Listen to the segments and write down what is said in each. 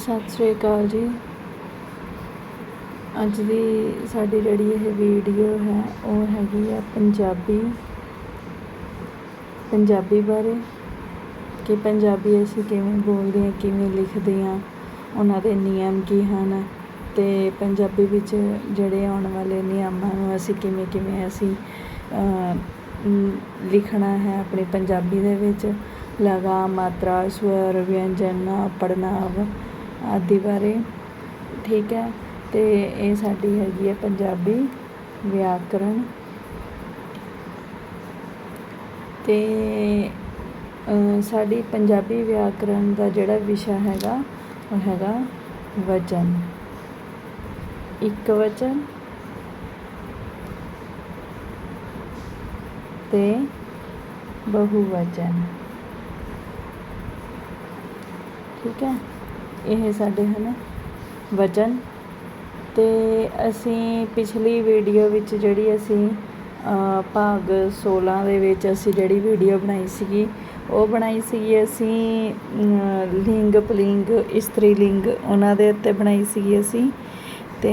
ਸਤਿ ਸ਼੍ਰੀ ਅਕਾਲ ਜੀ। ਅੱਜ ਦੀ ਸਾਡੀ ਜਿਹੜੀ ਇਹ ਵੀਡੀਓ ਹੈ, ਉਹ ਹੈਗੀ ਆ ਪੰਜਾਬੀ। ਪੰਜਾਬੀ ਬਾਰੇ। ਕਿ ਪੰਜਾਬੀ ਅਸੀਂ ਕਿਵੇਂ ਬੋਲਦੇ ਹਾਂ, ਕਿਵੇਂ ਲਿਖਦੇ ਹਾਂ, ਉਹਨਾਂ ਦੇ ਨਿਯਮ ਕੀ ਹਨ ਤੇ ਪੰਜਾਬੀ ਵਿੱਚ ਜਿਹੜੇ ਆਉਣ ਵਾਲੇ ਨਿਯਮਾਂ ਨੂੰ ਅਸੀਂ ਕਿਵੇਂ ਕਿਵੇਂ ਅਸੀਂ ਲਿਖਣਾ ਹੈ ਆਪਣੀ ਪੰਜਾਬੀ ਦੇ ਵਿੱਚ। ਲਗਾ ਮਾਤਰਾ ਸਵਰ ਵਿਅੰਜਨ ਪੜਨਾਵ ਆਦਿ ਬਾਰੇ। ਠੀਕ ਹੈ? ਅਤੇ ਇਹ ਸਾਡੀ ਹੈਗੀ ਹੈ ਪੰਜਾਬੀ ਵਿਆਕਰਣ ਤੇ ਸਾਡੀ ਪੰਜਾਬੀ ਵਿਆਕਰਣ ਦਾ ਜਿਹੜਾ ਵਿਸ਼ਾ ਹੈਗਾ, ਉਹ ਹੈਗਾ ਵਚਨ। ਇੱਕ ਵਚਨ ਤੇ ਬਹੁਵਚਨ। ਠੀਕ ਹੈ? ਇਹ ਸਾਡੇ, ਹਨ, ਵਚਨ। ਅਤੇ ਅਸੀਂ ਪਿਛਲੀ ਵੀਡੀਓ ਵਿੱਚ ਜਿਹੜੀ ਅਸੀਂ ਭਾਗ 16 ਦੇ ਵਿੱਚ ਅਸੀਂ ਜਿਹੜੀ ਵੀਡੀਓ ਬਣਾਈ ਸੀਗੀ, ਉਹ ਬਣਾਈ ਸੀਗੀ ਅਸੀਂ ਲਿੰਗ, ਪਲਿੰਗ ਇਸਤਰੀ ਲਿੰਗ ਉਹਨਾਂ ਦੇ ਉੱਤੇ ਬਣਾਈ ਸੀਗੀ ਅਸੀਂ। ਤੇ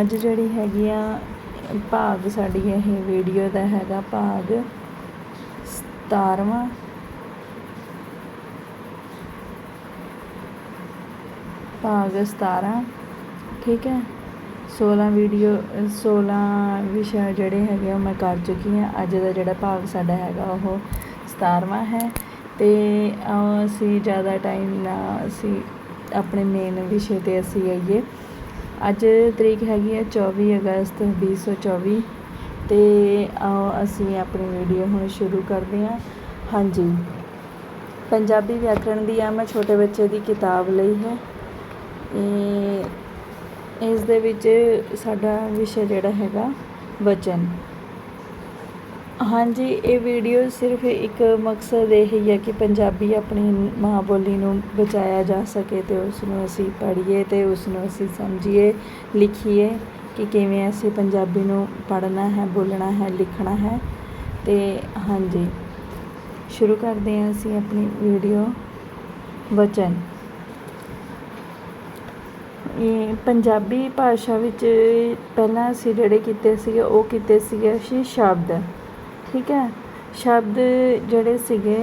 ਅੱਜ ਜਿਹੜੀ ਹੈਗੀ ਆ, ਭਾਗ ਸਾਡੀ ਇਹ ਵੀਡੀਓ ਦਾ ਹੈਗਾ ਭਾਗ 17ਵਾਂ ਭਾਗ 17 ਠੀਕ ਹੈ। 16 ਵੀਡੀਓ 16 ਵਿਸ਼ਾ ਜਿਹੜੇ ਹੈਗੇ ਆ ਉਹ ਮੈਂ ਕਰ ਚੁੱਕੀ ਹਾਂ। ਅੱਜ ਦਾ ਜਿਹੜਾ ਭਾਗ ਸਾਡਾ ਹੈਗਾ ਉਹ 17ਵਾਂ ਹੈ। ਤੇ ਅਸੀਂ ਜ਼ਿਆਦਾ ਟਾਈਮ ਨਾ ਅਸੀਂ ਆਪਣੇ ਮੇਨ ਵਿਸ਼ੇ ਤੇ ਅਸੀਂ ਆਈਏ। ਅੱਜ ਤਰੀਕ ਹੈਗੀ ਹੈ 24 ਅਗਸਤ 2024 ਤੇ ਆਓ ਅਸੀਂ ਆਪਣੀ ਵੀਡੀਓ ਹੁਣ ਸ਼ੁਰੂ ਕਰਦੇ ਹਾਂ। ਹਾਂਜੀ। ਪੰਜਾਬੀ ਵਿਆਕਰਣ ਦੀ ਆ ਮੈਂ ਛੋਟੇ ਬੱਚੇ ਦੀ ਕਿਤਾਬ ਲਈ ਹੈ। ਇਸ ਦੇ ਵਿੱਚ ਸਾਡਾ ਵਿਸ਼ਾ ਜਿਹੜਾ ਹੈਗਾ ਵਚਨ। ਹਾਂਜੀ, ਇਹ ਵੀਡੀਓ ਸਿਰਫ ਇੱਕ ਮਕਸਦ ਇਹ ਹੀ ਹੈ ਕਿ ਪੰਜਾਬੀ ਆਪਣੀ ਮਾਂ ਬੋਲੀ ਨੂੰ ਬਚਾਇਆ ਜਾ ਸਕੇ ਤੇ ਉਸ ਨੂੰ ਅਸੀਂ ਪੜ੍ਹੀਏ ਤੇ ਉਸ ਨੂੰ ਅਸੀਂ ਸਮਝੀਏ, ਲਿਖੀਏ ਕਿ ਕਿਵੇਂ ਅਸੀਂ ਪੰਜਾਬੀ ਨੂੰ ਪੜ੍ਹਨਾ ਹੈ, ਬੋਲਣਾ ਹੈ, ਲਿਖਣਾ ਹੈ। ਤੇ ਹਾਂਜੀ, ਸ਼ੁਰੂ ਕਰਦੇ ਹਾਂ ਅਸੀਂ ਆਪਣੀ ਵੀਡੀਓ ਵਚਨ। ਪੰਜਾਬੀ ਭਾਸ਼ਾ ਵਿੱਚ ਪਹਿਲਾਂ ਅਸੀਂ ਜਿਹੜੇ ਕੀਤੇ ਸੀਗੇ, ਉਹ ਕੀਤੇ ਸੀਗੇ ਅਸੀਂ ਸ਼ਬਦ, ਠੀਕ ਹੈ? ਸ਼ਬਦ ਜਿਹੜੇ ਸੀਗੇ,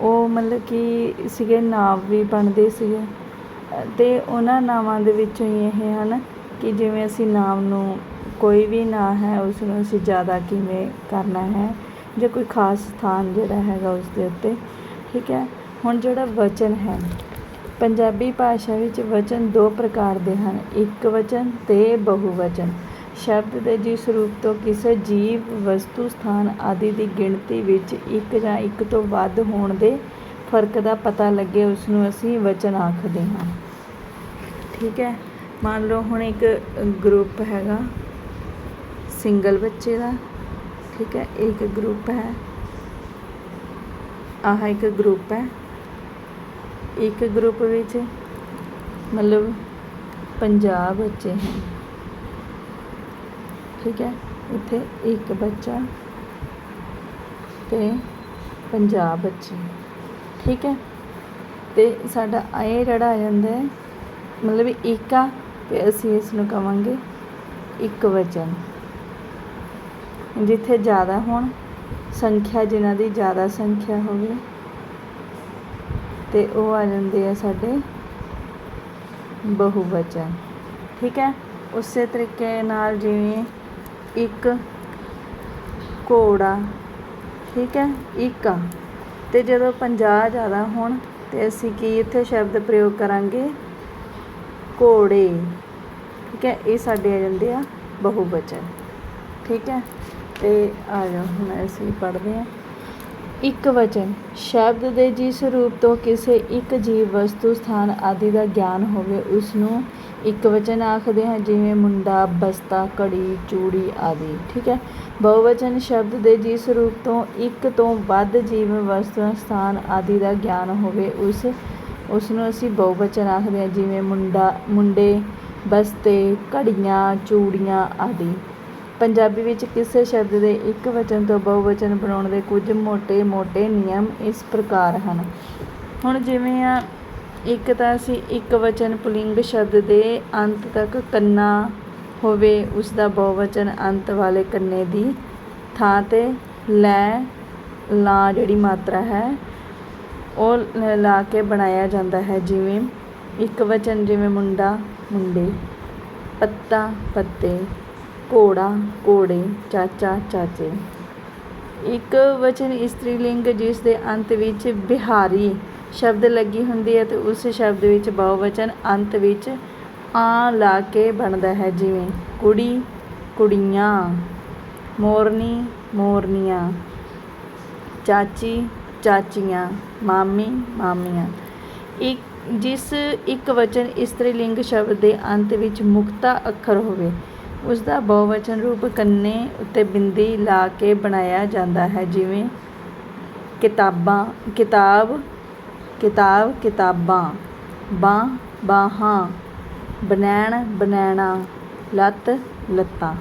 ਉਹ ਮਤਲਬ ਕਿ ਸੀਗੇ ਨਾਮ ਵੀ ਬਣਦੇ ਸੀਗੇ। ਅਤੇ ਉਹਨਾਂ ਨਾਵਾਂ ਦੇ ਵਿੱਚੋਂ ਹੀ ਇਹ ਹਨ ਕਿ ਜਿਵੇਂ ਅਸੀਂ ਨਾਮ ਨੂੰ ਕੋਈ ਵੀ ਨਾਂ ਹੈ ਉਸ ਨੂੰ ਅਸੀਂ ਜ਼ਿਆਦਾ ਕਿਵੇਂ ਕਰਨਾ ਹੈ, ਜਾਂ ਕੋਈ ਖਾਸ ਸਥਾਨ ਜਿਹੜਾ ਹੈਗਾ ਉਸ ਦੇ ਉੱਤੇ, ਠੀਕ ਹੈ? ਹੁਣ ਜਿਹੜਾ ਵਚਨ ਹੈ ਪੰਜਾਬੀ ਭਾਸ਼ਾ ਵਿੱਚ ਵਚਨ ਦੋ ਪ੍ਰਕਾਰ ਦੇ ਹਨ, ਇੱਕ ਵਚਨ ਤੇ ਬਹੁਵਚਨ। ਸ਼ਬਦ ਦੇ ਜਿਸ ਰੂਪ ਤੋਂ ਕਿਸੇ ਜੀਵ, ਵਸਤੂ, ਸਥਾਨ ਆਦਿ ਦੀ ਗਿਣਤੀ ਵਿੱਚ ਇੱਕ ਜਾਂ ਇੱਕ ਤੋਂ ਵੱਧ ਹੋਣ ਦੇ ਫ਼ਰਕ ਦਾ ਪਤਾ ਲੱਗੇ ਉਸ ਨੂੰ ਅਸੀਂ ਵਚਨ ਆਖਦੇ ਹਾਂ। ਠੀਕ ਹੈ, ਮੰਨ ਲਓ ਹੁਣ ਇੱਕ ਗਰੁੱਪ ਹੈਗਾ, ਸਿੰਗਲ ਬੱਚੇ ਦਾ, ਠੀਕ ਹੈ, ਇੱਕ ਗਰੁੱਪ ਹੈ, ਆਹ ਇੱਕ ਗਰੁੱਪ ਹੈ। ਇੱਕ ਗਰੁੱਪ ਵਿੱਚ ਮਤਲਬ 50 ਬੱਚੇ ਹਨ। ਠੀਕ ਹੈ? ਇੱਥੇ ਇੱਕ ਬੱਚਾ ਤੇ 50 ਬੱਚੇ। ਠੀਕ ਹੈ? ਤੇ ਸਾਡਾ ਇਹ ਜਿਹੜਾ ਆ ਜਾਂਦਾ ਹੈ, ਮਤਲਬ ਇੱਕ ਆ ਤੇ ਅਸੀਂ ਇਸ ਨੂੰ ਕਵਾਂਗੇ ਇੱਕ ਵਚਨ। ਜਿੱਥੇ ਜ਼ਿਆਦਾ ਹੋਣ, ਸੰਖਿਆ ਜਿਨ੍ਹਾਂ ਦੀ ਜ਼ਿਆਦਾ ਸੰਖਿਆ ਹੋਵੇ ਤੇ ਉਹ ਆ ਜਾਂਦੇ ਆ ਸਾਡੇ ਬਹੁਵਚਨ, ਠੀਕ ਹੈ? ਉਸੇ ਤਰੀਕੇ ਨਾਲ ਜਿਵੇਂ ਇੱਕ ਘੋੜਾ, ਠੀਕ ਹੈ? ਇੱਕ ਆ। ਤੇ ਜਦੋਂ 50 ਜ਼ਿਆਦਾ ਹੋਣ ਤੇ ਅਸੀਂ ਕੀ ਇੱਥੇ ਸ਼ਬਦ ਪ੍ਰਯੋਗ ਕਰਾਂਗੇ? ਘੋੜੇ, ਠੀਕ ਹੈ? ਇਹ ਸਾਡੇ ਆ ਜਾਂਦੇ ਆ ਬਹੁਵਚਨ, ਠੀਕ ਹੈ? ਤੇ ਆ ਜਾਓ, ਹੁਣ ਅਸੀਂ ਪੜ੍ਹਦੇ ਹਾਂ। ਇੱਕ ਵਚਨ, ਸ਼ਬਦ ਦੇ ਜਿਸ ਰੂਪ ਤੋਂ ਕਿਸੇ ਇੱਕ ਜੀਵ ਵਸਤੂ, ਸਥਾਨ ਆਦਿ ਦਾ ਗਿਆਨ ਹੋਵੇ ਉਸ ਨੂੰ ਇੱਕ ਵਚਨ ਆਖਦੇ ਹਾਂ, ਜਿਵੇਂ ਮੁੰਡਾ, ਬਸਤਾ, ਘੜੀ, ਚੂੜੀ ਆਦਿ, ਠੀਕ ਹੈ? ਬਹੁਵਚਨ, ਸ਼ਬਦ ਦੇ ਜਿਸ ਰੂਪ ਤੋਂ ਇੱਕ ਤੋਂ ਵੱਧ ਜੀਵ ਵਸਤੂ ਸਥਾਨ ਆਦਿ ਦਾ ਗਿਆਨ ਹੋਵੇ, ਉਸ ਉਸ ਨੂੰ ਅਸੀਂ ਬਹੁਵਚਨ ਆਖਦੇ ਹਾਂ, ਜਿਵੇਂ ਮੁੰਡਾ, ਮੁੰਡੇ, ਬਸਤੇ, ਘੜੀਆਂ, ਚੂੜੀਆਂ ਆਦਿ। ਪੰਜਾਬੀ ਵਿੱਚ ਕਿਸੇ ਸ਼ਬਦ ਦੇ ਇੱਕ ਵਚਨ ਤੋਂ ਬਹੁਵਚਨ ਬਣਾਉਣ ਦੇ ਕੁਝ ਮੋਟੇ ਮੋਟੇ ਨਿਯਮ ਇਸ ਪ੍ਰਕਾਰ ਹਨ। ਹੁਣ ਜਿਵੇਂ ਆ, ਇੱਕ ਤਾਂ ਅਸੀਂ ਇੱਕ ਵਚਨ ਪੁਲਿੰਗ ਸ਼ਬਦ ਦੇ ਅੰਤ ਤੱਕ ਕੰਨਾ ਹੋਵੇ ਉਸ ਦਾ ਬਹੁਵਚਨ ਅੰਤ ਵਾਲੇ ਕੰਨੇ ਦੀ ਥਾਂ ਤੇ ਲੈ, ਲਾ ਜਿਹੜੀ ਮਾਤਰਾ ਹੈ, ਉਹ ਲਾ ਕੇ ਬਣਾਇਆ ਜਾਂਦਾ ਹੈ ਜਿਵੇਂ ਇੱਕ ਵਚਨ ਜਿਵੇਂ ਮੁੰਡਾ, ਮੁੰਡੇ, ਪੱਤਾ, ਪੱਤੇ ਘੋੜਾ, ਘੋੜੇ, ਚਾਚਾ, ਚਾਚੇ। ਇੱਕ ਵਚਨ ਇਸਤਰੀ ਲਿੰਗ ਜਿਸ ਦੇ ਅੰਤ ਵਿੱਚ ਬਿਹਾਰੀ ਸ਼ਬਦ ਲੱਗੀ ਹੁੰਦੀ ਹੈ ਤੇ ਉਸ ਸ਼ਬਦ ਵਿੱਚ ਬਹੁਵਚਨ ਅੰਤ ਵਿੱਚ ਆ ਲਾ ਕੇ ਬਣਦਾ ਹੈ, ਜਿਵੇਂ ਕੁੜੀ, ਕੁੜੀਆਂ, ਮੋਰਨੀ, ਮੋਰਨੀਆਂ, ਚਾਚੀ, ਚਾਚੀਆਂ, ਮਾਮੀ, ਮਾਮੀਆਂ। ਇੱਕ, ਜਿਸ ਇੱਕ ਵਚਨ ਇਸਤਰੀ ਲਿੰਗ ਸ਼ਬਦ ਦੇ ਅੰਤ ਵਿੱਚ ਮੁਕਤਾ ਅੱਖਰ ਹੋਵੇ ਉਸ ਦਾ ਬਹੁਵਚਨ ਰੂਪ ਕੰਨੇ ਉੱਤੇ ਬਿੰਦੀ ਲਾ ਕੇ ਬਣਾਇਆ ਜਾਂਦਾ ਹੈ, ਜਿਵੇਂ ਕਿਤਾਬਾਂ, ਕਿਤਾਬ ਕਿਤਾਬ, ਕਿਤਾਬਾਂ, ਬਾਂਹ, ਬਾਹਾਂ, ਬਨੈਣ, ਬਨੈਣਾ, ਲੱਤ, ਲੱਤਾਂ।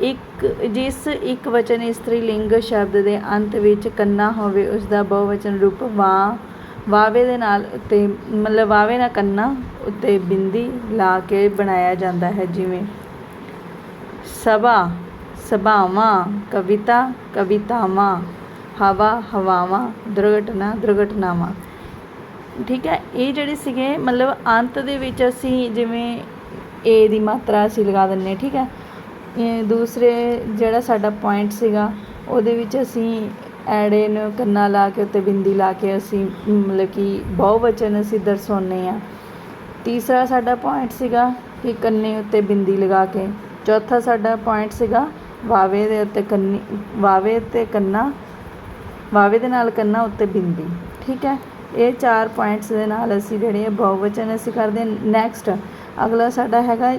ਇੱਕ, ਜਿਸ ਇੱਕ ਵਚਨ ਇਸਤਰੀ ਲਿੰਗ ਸ਼ਬਦ ਦੇ ਅੰਤ ਵਿੱਚ ਕੰਨਾ ਹੋਵੇ ਉਸ ਦਾ ਬਹੁਵਚਨ ਰੂਪ ਵਾ, ਵਾਵੇ ਦੇ ਨਾਲ ਉੱਤੇ, ਮਤਲਬ ਵਾਵੇ ਨਾਲ ਕੰਨਾ ਉੱਤੇ ਬਿੰਦੀ ਲਾ ਕੇ ਬਣਾਇਆ ਜਾਂਦਾ ਹੈ, ਜਿਵੇਂ ਸਭਾ, ਸਭਾਵਾਂ, ਕਵਿਤਾ, ਕਵਿਤਾਵਾਂ, ਹਵਾ, ਹਵਾਵਾਂ, ਦੁਰਘਟਨਾ, ਦੁਰਘਟਨਾਵਾਂ। ਠੀਕ ਹੈ, ਇਹ ਜਿਹੜੇ ਸੀਗੇ, ਮਤਲਬ ਅੰਤ ਦੇ ਵਿੱਚ ਅਸੀਂ ਜਿਵੇਂ ਏ ਦੀ ਮਾਤਰਾ ਅਸੀਂ ਲਗਾ ਦਿੰਨੇ ਠੀਕ ਹੈ। ਦੂਸਰੇ ਜਿਹੜਾ ਸਾਡਾ ਪੁਆਇੰਟ ਸੀਗਾ, ਉਹਦੇ ਵਿੱਚ ਅਸੀਂ ਐੜੇ ਨੂੰ ਕੰਨਾ ਲਾ ਕੇ, ਉੱਤੇ ਬਿੰਦੀ ਲਾ ਕੇ ਅਸੀਂ ਮਤਲਬ ਕਿ ਬਹੁਵਚਨ ਅਸੀਂ ਦਰਸਾਉਂਦੇ ਆ ਤੀਸਰਾ ਸਾਡਾ ਪੁਆਇੰਟ ਸੀਗਾ ਕਿ ਕੰਨੇ ਉੱਤੇ ਬਿੰਦੀ ਲਗਾ ਕੇ ਚੌਥਾ ਸਾਡਾ ਪੁਆਇੰਟ ਸੀਗਾ ਵਾਵੇ ਦੇ ਉੱਤੇ ਕੰਨੀ, ਵਾਵੇ ਤੇ ਕੰਨਾ, ਵਾਵੇ ਦੇ ਨਾਲ ਕੰਨਾ ਉੱਤੇ ਬਿੰਦੀ ਠੀਕ ਹੈ? ਇਹ ਚਾਰ ਪੁਆਇੰਟਸ ਦੇ ਨਾਲ ਅਸੀਂ ਜਿਹੜੇ ਆ ਬਹੁਵਚਨ ਅਸੀਂ ਕਰਦੇ ਨੈਕਸਟ ਅਗਲਾ ਸਾਡਾ ਹੈਗਾ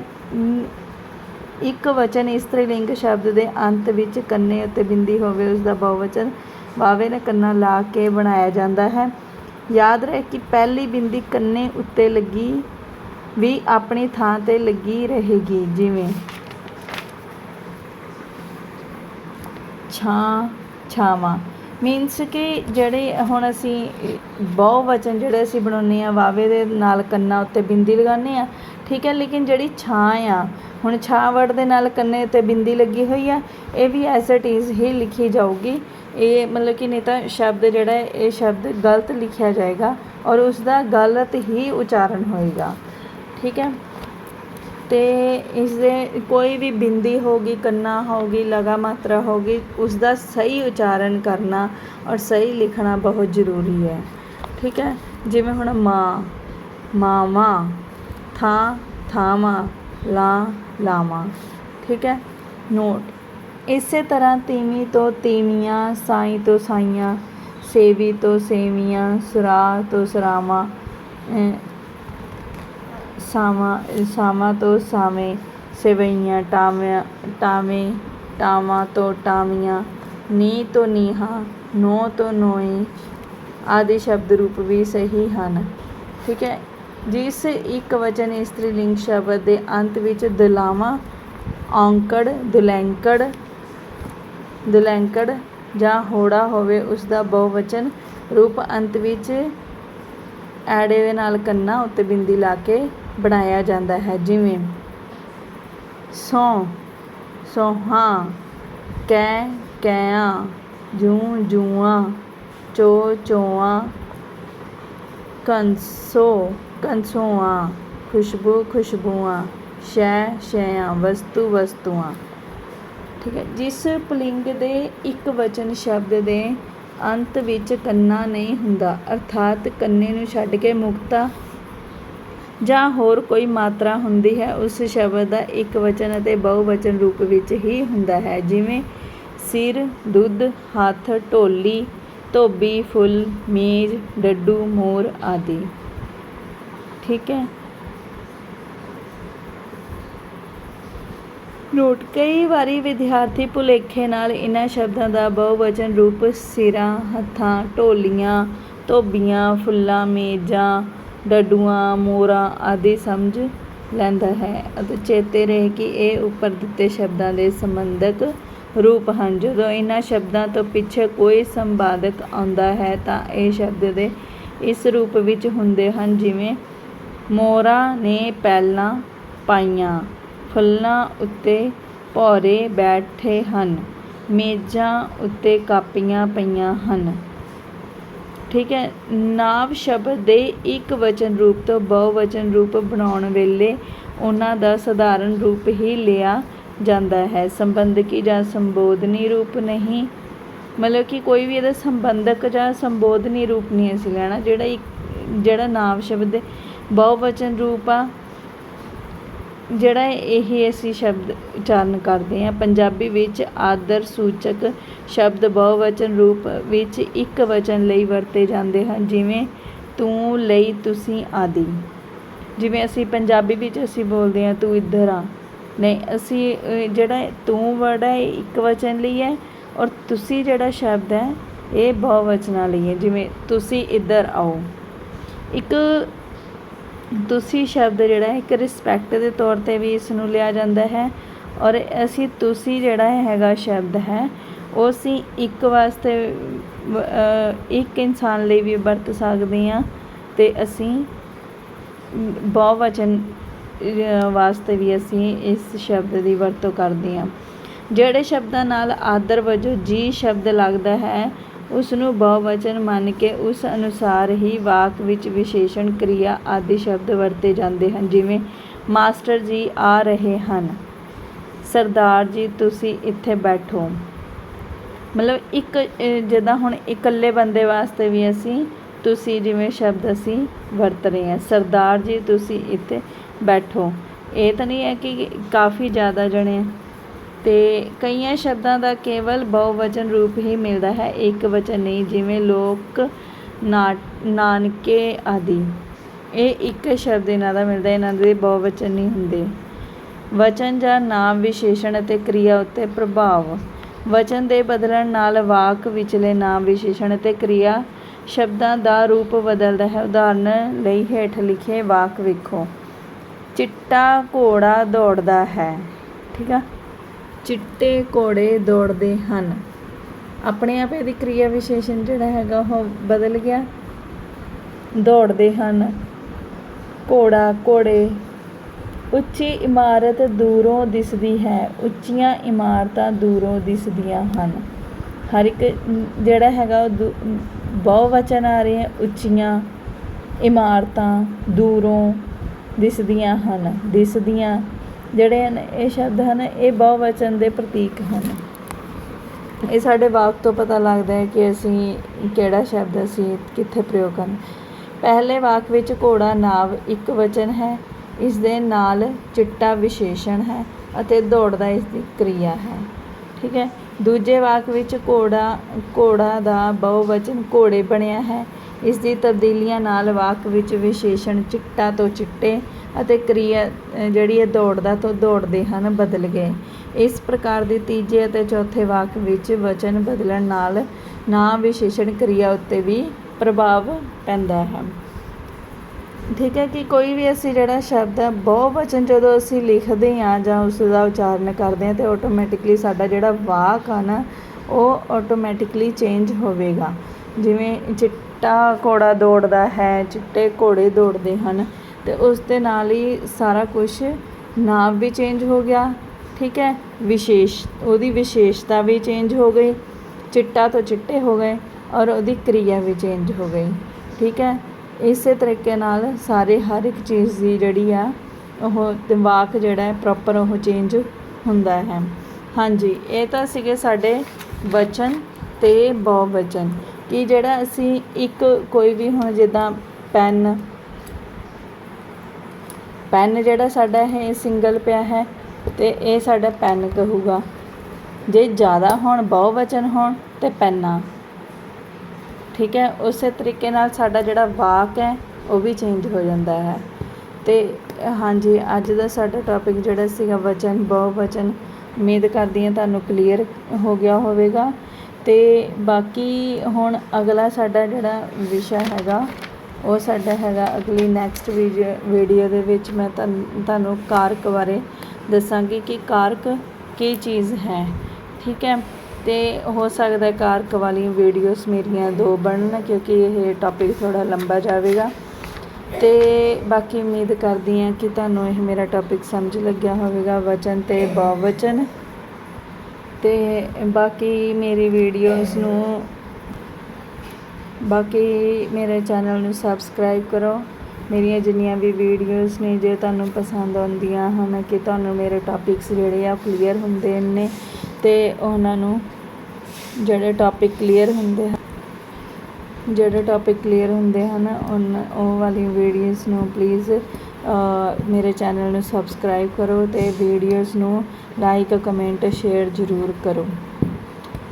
ਇੱਕ ਵਚਨ ਇਸਤਰੀ ਲਿੰਗ ਸ਼ਬਦ ਦੇ ਅੰਤ ਵਿੱਚ ਕੰਨੇ ਉੱਤੇ ਬਿੰਦੀ ਹੋਵੇ ਉਸ ਦਾ ਬਹੁਵਚਨ ਵਾਵੇ ਨੇ ਕੰਨਾ ਲਾ ਕੇ ਬਣਾਇਆ ਜਾਂਦਾ ਹੈ। ਯਾਦ ਰਹੇ ਕਿ ਪਹਿਲੀ ਬਿੰਦੀ ਕੰਨੇ ਉੱਤੇ ਲੱਗੀ, ਵੀ ਆਪਣੀ ਥਾਂ ਤੇ ਲੱਗੀ ਰਹੇਗੀ, ਜਿਵੇਂ ਛਾਂ ਛਾਵਾਂ ਮੀਨਸ ਕਿ ਜਿਹੜੇ ਹੁਣ ਅਸੀਂ ਬਹੁ ਵਚਨ ਜਿਹੜੇ ਅਸੀਂ ਬਣਾਉਂਦੇ ਆ ਵਾਵੇ ਦੇ ਨਾਲ ਕੰਨਾਂ ਉੱਤੇ ਬਿੰਦੀ ਲਗਾਉਂਦੇ ਆ ਠੀਕ ਹੈ, ਲੇਕਿਨ ਜਿਹੜੀ ਛਾਂ ਆ, ਹੁਣ ਛਾਂ ਵਰਡ ਦੇ ਨਾਲ ਕੰਨੇ ਉੱਤੇ ਬਿੰਦੀ ਲੱਗੀ ਹੋਈ ਆ, ਇਹ ਵੀ ਐਸ ਇਟ ਇਜ਼ ਹੀ ਲਿਖੀ ਜਾਊਗੀ। ਇਹ ਮਤਲਬ ਕਿ ਨਹੀਂ ਤਾਂ ਸ਼ਬਦ ਜਿਹੜਾ, ਇਹ ਸ਼ਬਦ ਗਲਤ ਲਿਖਿਆ ਜਾਏਗਾ ਔਰ ਉਸ ਦਾ ਗਲਤ ਹੀ ਉਚਾਰਨ ਹੋਏਗਾ। ਠੀਕ ਹੈ? ਅਤੇ ਇਸਦੇ ਕੋਈ ਵੀ ਬਿੰਦੀ ਹੋ ਹੋਗੀ ਕੰਨਾ ਗਈ ਲਗਾ ਮਾਤਰਾ ਹੋ ਗਈ ਉਸਦਾ ਸਹੀ ਉਚਾਰਨ ਕਰਨਾ ਔਰ ਸਹੀ ਲਿਖਣਾ ਬਹੁਤ ਜ਼ਰੂਰੀ ਹੈ। ਠੀਕ ਹੈ? ਜਿਵੇਂ ਹੁਣ ਮਾਂ, ਮਾਵਾਂ, ਥਾਂ, ਥਾਵਾਂ, ਲਾ, ਲਾਵਾਂ। ਠੀਕ ਹੈ? ਨੋਟ। ਇਸੇ ਤਰ੍ਹਾਂ ਤੀਵੀਂ ਤੋਂ ਤੀਵੀਆਂ, ਸਾਈ ਤੋਂ ਸਾਈਆਂ, ਸੇਵੀ ਤੋਂ ਸੇਵੀਆਂ ਸੁਰਾ ਤੋਂ ਸਰਾਵਾਂ ਸਾਵਾਂ ਸਾਵਾਂ ਤੋਂ ਸਾਵੇਂ ਸੇਵਈਆਂ, ਟਾਵਿਆਂ, ਟਾਵੇਂ, ਟਾਵਾਂ ਤੋਂ ਟਾਵੀਆਂ ਨੀ ਤੋਂ ਨੀਹਾਂ ਨੋ ਤੋਂ ਨੋਏ ਆਦਿ ਸ਼ਬਦ ਰੂਪ ਵੀ ਸਹੀ ਹਨ। ਠੀਕ ਹੈ? ਜਿਸ ਇੱਕ ਵਚਨ ਇਸਤਰੀ ਲਿੰਗ ਸ਼ਬਦ ਦੇ ਅੰਤ ਵਿੱਚ ਦੁਲਾਵਾਂ, ਔਂਕੜ, ਦੁਲੈਂਕੜ ਦੁਲੈਂਕੜ ਜਾਂ ਹੋੜਾ ਹੋਵੇ, ਉਸ ਦਾ ਬਹੁਵਚਨ ਰੂਪ ਅੰਤ ਵਿੱਚ ਐੜੇ ਦੇ ਨਾਲ ਕੰਨਾ ਉੱਤੇ ਬਿੰਦੀ ਲਾ ਕੇ ਬਣਾਇਆ ਜਾਂਦਾ ਹੈ, ਜਿਵੇਂ ਸੌ, ਸੋਹਾਂ ਕੈ ਕੈਆਂ ਜੂ, ਜੂਆਂ, ਚੋ, ਚੋਆਂ ਕੰਸੋ ਕੰਸੋਆਂ ਖੁਸ਼ਬੂ, ਖੁਸ਼ਬੂਆਂ, ਸ਼ੈ, ਸ਼ੈਆਂ, ਵਸਤੂ, ਵਸਤੂਆਂ। ਠੀਕ ਹੈ, ਜਿਸ ਪੁਲਿੰਗ ਦੇ ਇੱਕ ਵਚਨ ਸ਼ਬਦ ਦੇ ਅੰਤ ਵਿੱਚ ਕੰਨਾ ਨਹੀਂ ਹੁੰਦਾ, ਅਰਥਾਤ ਕੰਨੇ ਨੂੰ ਛੱਡ ਕੇ ਮੁਕਤਾ ਜਾਂ ਹੋਰ ਕੋਈ ਮਾਤਰਾ ਹੁੰਦੀ ਹੈ, ਉਸ ਸ਼ਬਦ ਦਾ ਇੱਕ ਵਚਨ ਅਤੇ ਬਹੁਵਚਨ ਰੂਪ ਵਿੱਚ ਹੀ ਹੁੰਦਾ ਹੈ। ਜਿਵੇਂ ਸਿਰ, ਦੁੱਧ, ਹੱਥ, ਢੋਲੀ, ਧੋਬੀ, ਫੁੱਲ, ਮੇਜ਼, ਡੱਡੂ, ਮੋਰ ਆਦਿ। ਠੀਕ ਹੈ? ਨੋਟ, ਕਈ ਵਾਰੀ ਵਿਦਿਆਰਥੀ ਭੁਲੇਖੇ ਨਾਲ ਇਹਨਾਂ ਸ਼ਬਦਾਂ ਦਾ ਬਹੁਵਚਨ ਰੂਪ ਸਿਰਾਂ, ਹੱਥਾਂ, ਢੋਲੀਆਂ, ਧੋਬੀਆਂ, ਫੁੱਲਾਂ, ਮੇਜ਼ਾਂ ਡੱਡੂਆਂ, ਮੋਰਾਂ ਆਦਿ ਸਮਝ ਲੈਂਦਾ ਹੈ ਅਤੇ ਚੇਤੇ ਰਹੇ ਕਿ ਇਹ ਉੱਪਰ ਦਿੱਤੇ ਸ਼ਬਦਾਂ ਦੇ ਸੰਬੰਧਕ ਰੂਪ ਹਨ। ਜਦੋਂ ਇਹਨਾਂ ਸ਼ਬਦਾਂ ਤੋਂ ਪਿੱਛੇ ਕੋਈ ਸੰਵਾਦਕ ਆਉਂਦਾ ਹੈ ਤਾਂ ਇਹ ਸ਼ਬਦ ਦੇ ਇਸ ਰੂਪ ਵਿੱਚ ਹੁੰਦੇ ਹਨ, ਜਿਵੇਂ, ਮੋਰਾਂ ਨੇ ਪੈਲਾਂ ਪਾਈਆਂ, ਫੁੱਲਾਂ ਉੱਤੇ ਭੌਰੇ ਬੈਠੇ ਹਨ, ਮੇਜ਼ਾਂ ਉੱਤੇ ਕਾਪੀਆਂ ਪਈਆਂ ਹਨ। ਠੀਕ ਹੈ, ਨਾਵ ਸ਼ਬਦ ਦੇ ਇੱਕ ਵਚਨ ਰੂਪ ਤੋਂ ਬਹੁਵਚਨ ਰੂਪ ਬਣਾਉਣ ਵੇਲੇ ਉਹਨਾਂ ਦਾ ਸਧਾਰਨ ਰੂਪ ਹੀ ਲਿਆ ਜਾਂਦਾ ਹੈ। ਸੰਬੰਧਕੀ ਜਾਂ ਸੰਬੋਧਨੀ ਰੂਪ ਨਹੀਂ। ਮਤਲਬ ਕਿ ਕੋਈ ਵੀ ਇਹਦਾ ਸੰਬੰਧਕ ਜਾਂ ਸੰਬੋਧਨੀ ਰੂਪ ਨਹੀਂ ਅਸੀਂ ਲੈਣਾ। ਜਿਹੜਾ ਇੱਕ, ਜਿਹੜਾ ਨਾਮ ਸ਼ਬਦ ਦੇ ਬਹੁਵਚਨ ਰੂਪ ਆ ਜਿਹੜਾ ਇਹ ਅਸੀਂ ਸ਼ਬਦ ਉਚਾਰਨ ਕਰਦੇ ਹਾਂ, ਪੰਜਾਬੀ ਵਿੱਚ ਆਦਰ ਸੂਚਕ ਸ਼ਬਦ ਬਹੁਵਚਨ ਰੂਪ ਵਿੱਚ ਇੱਕ ਵਚਨ ਲਈ ਵਰਤੇ ਜਾਂਦੇ ਹਨ, ਜਿਵੇਂ ਤੂੰ ਲਈ ਤੁਸੀਂ ਆਦਿ। ਜਿਵੇਂ ਅਸੀਂ ਪੰਜਾਬੀ ਵਿੱਚ ਅਸੀਂ ਬੋਲਦੇ ਹਾਂ, ਤੂੰ ਇੱਧਰ ਆ। ਨਹੀਂ, ਅਸੀਂ ਜਿਹੜਾ ਤੂੰ ਵਰਡ ਹੈ, ਇਹ ਇੱਕ ਵਚਨ ਲਈ ਹੈ ਔਰ ਤੁਸੀਂ ਜਿਹੜਾ ਸ਼ਬਦ ਹੈ, ਇਹ ਬਹੁਵਚਨਾਂ ਲਈ ਹੈ, ਜਿਵੇਂ ਤੁਸੀਂ ਇੱਧਰ ਆਓ। ਇੱਕ ਤੁਸੀਂ ਸ਼ਬਦ ਜਿਹੜਾ ਹੈ ਇੱਕ ਰਿਸਪੈਕਟ ਦੇ ਤੌਰ ਤੇ ਵੀ ਇਸ ਨੂੰ ਲਿਆ ਜਾਂਦਾ ਹੈ ਔਰ ਅਸੀਂ ਤੁਸੀਂ ਜਿਹੜਾ ਹੈਗਾ ਸ਼ਬਦ ਹੈ ਉਹ ਅਸੀਂ ਇੱਕ ਵਾਸਤੇ ਇੱਕ ਇਨਸਾਨ ਲਈ ਵੀ ਵਰਤ ਸਕਦੇ ਹਾਂ ਤੇ ਅਸੀਂ ਮ, ਬਹੁਵਚਨ ਵਾਸਤੇ ਵੀ ਅਸੀਂ ਇਸ ਸ਼ਬਦ ਦੀ ਵਰਤੋਂ ਕਰਦੇ ਹਾਂ। ਜਿਹੜੇ ਸ਼ਬਦਾਂ ਨਾਲ ਆਦਰ ਵਜੋਂ ਜੀ ਸ਼ਬਦ ਲੱਗਦਾ ਹੈ ਉਸ ਨੂੰ ਬਹੁਵਚਨ ਮੰਨ ਕੇ ਉਸ ਅਨੁਸਾਰ ਹੀ ਵਾਕ ਵਿੱਚ ਵਿਸ਼ੇਸ਼ਣ, ਕ੍ਰਿਆ ਆਦਿ ਸ਼ਬਦ ਵਰਤੇ ਜਾਂਦੇ ਹਨ, ਜਿਵੇਂ, ਮਾਸਟਰ ਜੀ ਆ ਰਹੇ ਹਨ। ਸਰਦਾਰ ਜੀ, ਤੁਸੀਂ ਇੱਥੇ ਬੈਠੋ। ਮਤਲਬ ਇੱਕ ਜਿੱਦਾਂ ਹੁਣ ਇਕੱਲੇ ਬੰਦੇ ਵਾਸਤੇ ਵੀ ਅਸੀਂ, ਤੁਸੀਂ ਜਿਵੇਂ ਸ਼ਬਦ ਅਸੀਂ ਵਰਤ ਰਹੇ ਹਾਂ, ਸਰਦਾਰ ਜੀ, ਤੁਸੀਂ ਇੱਥੇ ਬੈਠੋ। ਇਹ ਤਾਂ ਨਹੀਂ ਹੈ ਕਿ ਕਾਫੀ ਜ਼ਿਆਦਾ ਜਣੇ ਆ। ਕਈਆਂ ਸ਼ਬਦਾਂ ਦਾ ਕੇਵਲ ਬਹੁਵਚਨ ਰੂਪ ਹੀ ਮਿਲਦਾ ਹੈ, ਇੱਕ ਵਚਨ ਨਹੀਂ, ਜਿਵੇਂ ਲੋਕ ਨਾ, ਨਾਨਕੇ ਆਦਿ। ਇਹ ਇੱਕ ਸ਼ਬਦ ਇਹਨਾਂ ਦਾ ਮਿਲਦਾ, ਇਹਨਾਂ ਦੇ ਬਹੁਵਚਨ ਨਹੀਂ ਹੁੰਦੇ। ਵਚਨ ਜਾਂ ਨਾਮ ਵਿਸ਼ੇਸ਼ਣ ਅਤੇ ਕਿਰਿਆ ਉੱਤੇ ਪ੍ਰਭਾਵ। ਵਚਨ ਦੇ ਬਦਲਣ ਨਾਲ ਵਾਕ ਵਿਚਲੇ ਨਾਮ ਵਿਸ਼ੇਸ਼ਣ ਅਤੇ ਕਿਰਿਆ ਸ਼ਬਦਾਂ ਦਾ ਰੂਪ ਬਦਲਦਾ ਹੈ। ਉਦਾਹਰਨ ਲਈ ਹੇਠ ਲਿਖੇ ਵਾਕ ਵੇਖੋ। ਚਿੱਟਾ ਘੋੜਾ ਦੌੜਦਾ ਹੈ, ਠੀਕ ਆ? ਚਿੱਟੇ ਘੋੜੇ ਦੌੜਦੇ ਹਨ। ਆਪਣੇ ਆਪ ਇਹਦੀ ਕਿਰਿਆ ਵਿਸ਼ੇਸ਼ਣ ਜਿਹੜਾ ਹੈਗਾ ਉਹ ਬਦਲ ਗਿਆ। ਦੌੜਦੇ ਹਨ। ਘੋੜਾ ਘੋੜੇ ਉੱਚੀ ਇਮਾਰਤ ਦੂਰੋਂ ਦਿਸਦੀ ਹੈ। ਉੱਚੀਆਂ ਇਮਾਰਤਾਂ ਦੂਰੋਂ ਦਿਸਦੀਆਂ ਹਨ। ਹਰ ਇੱਕ ਜਿਹੜਾ ਹੈਗਾ ਉਹ ਦੂ- ਅਮ, ਬਹੁਵਚਨ ਆ ਰਹੇ ਹੈ। ਉੱਚੀਆਂ ਇਮਾਰਤਾਂ ਦੂਰੋਂ ਦਿਸਦੀਆਂ ਹਨ। ਦਿਸਦੀਆਂ ਜਿਹੜੇ ਹਨ, ਇਹ ਸ਼ਬਦ ਹਨ, ਇਹ ਬਹੁਵਚਨ ਦੇ ਪ੍ਰਤੀਕ ਹਨ। ਇਹ ਸਾਡੇ ਵਾਕ ਤੋਂ ਪਤਾ ਲੱਗਦਾ ਹੈ ਕਿ ਅਸੀਂ ਕਿਹੜਾ ਸ਼ਬਦ ਅਸੀਂ ਕਿੱਥੇ ਪ੍ਰਯੋਗ ਕਰਨਾ। ਪਹਿਲੇ ਵਾਕ ਵਿੱਚ ਘੋੜਾ ਨਾਵ ਇੱਕ ਵਚਨ ਹੈ, ਇਸ ਦੇ ਨਾਲ ਚਿੱਟਾ ਵਿਸ਼ੇਸ਼ਣ ਹੈ ਅਤੇ ਦੌੜਦਾ ਇਸ ਦੀ ਕਿਰਿਆ ਹੈ। ਠੀਕ ਹੈ? ਦੂਜੇ ਵਾਕ ਵਿੱਚ ਘੋੜਾ ਘੋੜਾ ਦਾ ਬਹੁਵਚਨ ਘੋੜੇ ਬਣਿਆ ਹੈ ਇਸ ਦੀ ਤਬਦੀਲੀਆਂ ਨਾਲ ਵਾਕ ਵਿੱਚ ਵਿਸ਼ੇਸ਼ਣ ਚਿੱਟਾ ਤੋਂ ਚਿੱਟੇ ਅਤੇ ਕਿਰਿਆ ਜਿਹੜੀ ਹੈ ਦੌੜਦਾ ਤੋਂ ਦੌੜਦੇ ਹਨ, ਬਦਲ ਗਏ। ਇਸ ਪ੍ਰਕਾਰ ਦੇ ਤੀਜੇ ਅਤੇ ਚੌਥੇ ਵਾਕ ਵਿੱਚ ਵਚਨ ਬਦਲਣ ਨਾਲ ਨਾ ਵਿਸ਼ੇਸ਼ਣ ਕ੍ਰਿਆ ਉੱਤੇ ਵੀ ਪ੍ਰਭਾਵ ਪੈਂਦਾ ਹੈ। ਠੀਕ ਹੈ ਕਿ ਕੋਈ ਵੀ ਅਸੀਂ ਜਿਹੜਾ ਸ਼ਬਦ ਹੈ, ਬਹੁਵਚਨ ਜਦੋਂ ਅਸੀਂ ਲਿਖਦੇ ਹਾਂ ਜਾਂ ਉਸ ਦਾ ਉਚਾਰਨ ਕਰਦੇ ਹਾਂ, ਤੇ ਆਟੋਮੈਟਿਕਲੀ ਸਾਡਾ ਜਿਹੜਾ ਵਾਕ ਆ ਨਾ, ਉਹ ਆਟੋਮੈਟਿਕਲੀ ਚੇਂਜ ਹੋਵੇਗਾ। ਜਿਵੇਂ ਚਿੱਟਾ ਚਿੱਟਾ ਘੋੜਾ ਦੌੜਦਾ ਹੈ, ਚਿੱਟੇ ਘੋੜੇ ਦੌੜਦੇ ਹਨ ਤੇ ਉਸ ਦੇ ਨਾਲ ਹੀ ਸਾਰਾ ਕੁਝ ਨਾਮ ਵੀ ਚੇਂਜ ਹੋ ਗਿਆ, ਠੀਕ ਹੈ? ਵਿਸ਼ੇਸ਼, ਉਹਦੀ ਵਿਸ਼ੇਸ਼ਤਾ ਵੀ ਚੇਂਜ ਹੋ ਗਈ, ਚਿੱਟਾ ਤੋਂ ਚਿੱਟੇ ਹੋ ਗਏ ਔਰ ਉਹਦੀ ਕਿਰਿਆ ਵੀ ਚੇਂਜ ਹੋ ਗਈ, ਠੀਕ ਹੈ? ਇਸੇ ਤਰੀਕੇ ਨਾਲ ਸਾਰੇ ਹਰ ਇੱਕ ਚੀਜ਼ ਦੀ ਜਿਹੜੀ ਆ, ਉਹ ਦਿਮਾਗ ਜਿਹੜਾ ਹੈ ਪ੍ਰੋਪਰ ਉਹ ਚੇਂਜ ਹੁੰਦਾ ਹੈ। ਹਾਂਜੀ, ਇਹ ਤਾਂ ਸੀਗੇ ਸਾਡੇ ਵਚਨ ਤੇ ਬਹੁਵਚਨ। ਕਿ ਜਿਹੜਾ ਅਸੀਂ ਇੱਕ ਕੋਈ ਵੀ ਹੁਣ ਜਿੱਦਾਂ ਪੈਨ ਪੈਨ ਜਿਹੜਾ ਸਾਡਾ ਇਹ ਸਿੰਗਲ ਪਿਆ ਹੈ ਤੇ ਇਹ ਸਾਡਾ ਪੈਨ ਕਹੂਗਾ। ਜੇ ਜ਼ਿਆਦਾ ਹੋਣ, ਬਹੁਵਚਨ ਹੋਣ ਤੇ ਪੈਨਾ। ਠੀਕ ਹੈ, ਉਸੇ ਤਰੀਕੇ ਨਾਲ ਸਾਡਾ ਜਿਹੜਾ ਵਾਕ ਹੈ, ਉਹ ਵੀ ਚੇਂਜ ਹੋ ਜਾਂਦਾ ਹੈ। ਤੇ ਹਾਂਜੀ, ਅੱਜ ਦਾ ਸਾਡਾ ਟੌਪਿਕ ਜਿਹੜਾ ਸੀਗਾ ਵਚਨ, ਬਹੁਵਚਨ, ਉਮੀਦ ਕਰਦੀ ਹਾਂ ਤੁਹਾਨੂੰ ਕਲੀਅਰ ਹੋ ਗਿਆ ਹੋਵੇਗਾ। ਅਤੇ ਬਾਕੀ ਹੁਣ ਅਗਲਾ ਸਾਡਾ ਜਿਹੜਾ ਵਿਸ਼ਾ ਹੈਗਾ, ਉਹ ਸਾਡਾ ਹੈਗਾ ਅਗਲੀ ਨੈਕਸਟ ਵੀਡੀਓ ਦੇ ਵਿੱਚ ਮੈਂ ਤੁਹਾਨੂੰ ਕਾਰਕ ਬਾਰੇ ਦੱਸਾਂਗੀ ਕਿ ਕਾਰਕ ਕੀ ਚੀਜ਼ ਹੈ, ਠੀਕ ਹੈ? ਤੇ ਹੋ ਸਕਦਾ ਕਾਰਕ ਵਾਲੀਆਂ ਵੀਡੀਓਜ਼ ਮੇਰੀਆਂ ਦੋ ਬਣਨ, ਕਿਉਂਕਿ ਇਹ ਟੌਪਿਕ ਥੋੜਾ ਲੰਬਾ ਜਾਵੇਗਾ। ਤੇ ਬਾਕੀ ਉਮੀਦ ਕਰਦੀ ਹਾਂ ਕਿ ਤੁਹਾਨੂੰ ਇਹ ਮੇਰਾ ਟੌਪਿਕ ਸਮਝ ਲੱਗਿਆ ਹੋਵੇਗਾ, ਵਚਨ ਤੇ ਬਹੁਵਚਨ। ਅਤੇ ਬਾਕੀ ਮੇਰੀ ਵੀਡੀਓਜ਼ ਨੂੰ ਬਾਕੀ ਮੇਰੇ ਚੈਨਲ ਨੂੰ ਸਬਸਕ੍ਰਾਈਬ ਕਰੋ। ਮੇਰੀਆਂ ਜਿੰਨੀਆਂ ਵੀ ਵੀਡੀਓਜ਼ ਨੇ, ਜੇ ਤੁਹਾਨੂੰ ਪਸੰਦ ਆਉਂਦੀਆਂ ਹਨ ਕਿ ਤੁਹਾਨੂੰ ਮੇਰੇ ਟੌਪਿਕਸ ਜਿਹੜੇ ਆ ਕਲੀਅਰ ਹੁੰਦੇ ਨੇ ਤੇ ਉਹਨਾਂ ਨੂੰ ਜਿਹੜੇ ਟੌਪਿਕ ਕਲੀਅਰ ਹੁੰਦੇ ਹਨ, ਜਿਹੜੇ ਟੌਪਿਕ ਕਲੀਅਰ ਹੁੰਦੇ ਹਨ ਉਨ ਉਹ ਵਾਲੀ ਵੀਡੀਓਜ਼ ਨੂੰ ਪਲੀਜ਼ ਮੇਰੇ ਚੈਨਲ ਨੂੰ ਸਬਸਕ੍ਰਾਈਬ ਕਰੋ ਤੇ ਵੀਡੀਓਜ਼ ਨੂੰ ਲਾਈਕ ਕਮੈਂਟ ਸ਼ੇਅਰ ਜ਼ਰੂਰ ਕਰੋ।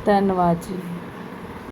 ਧੰਨਵਾਦ ਜੀ।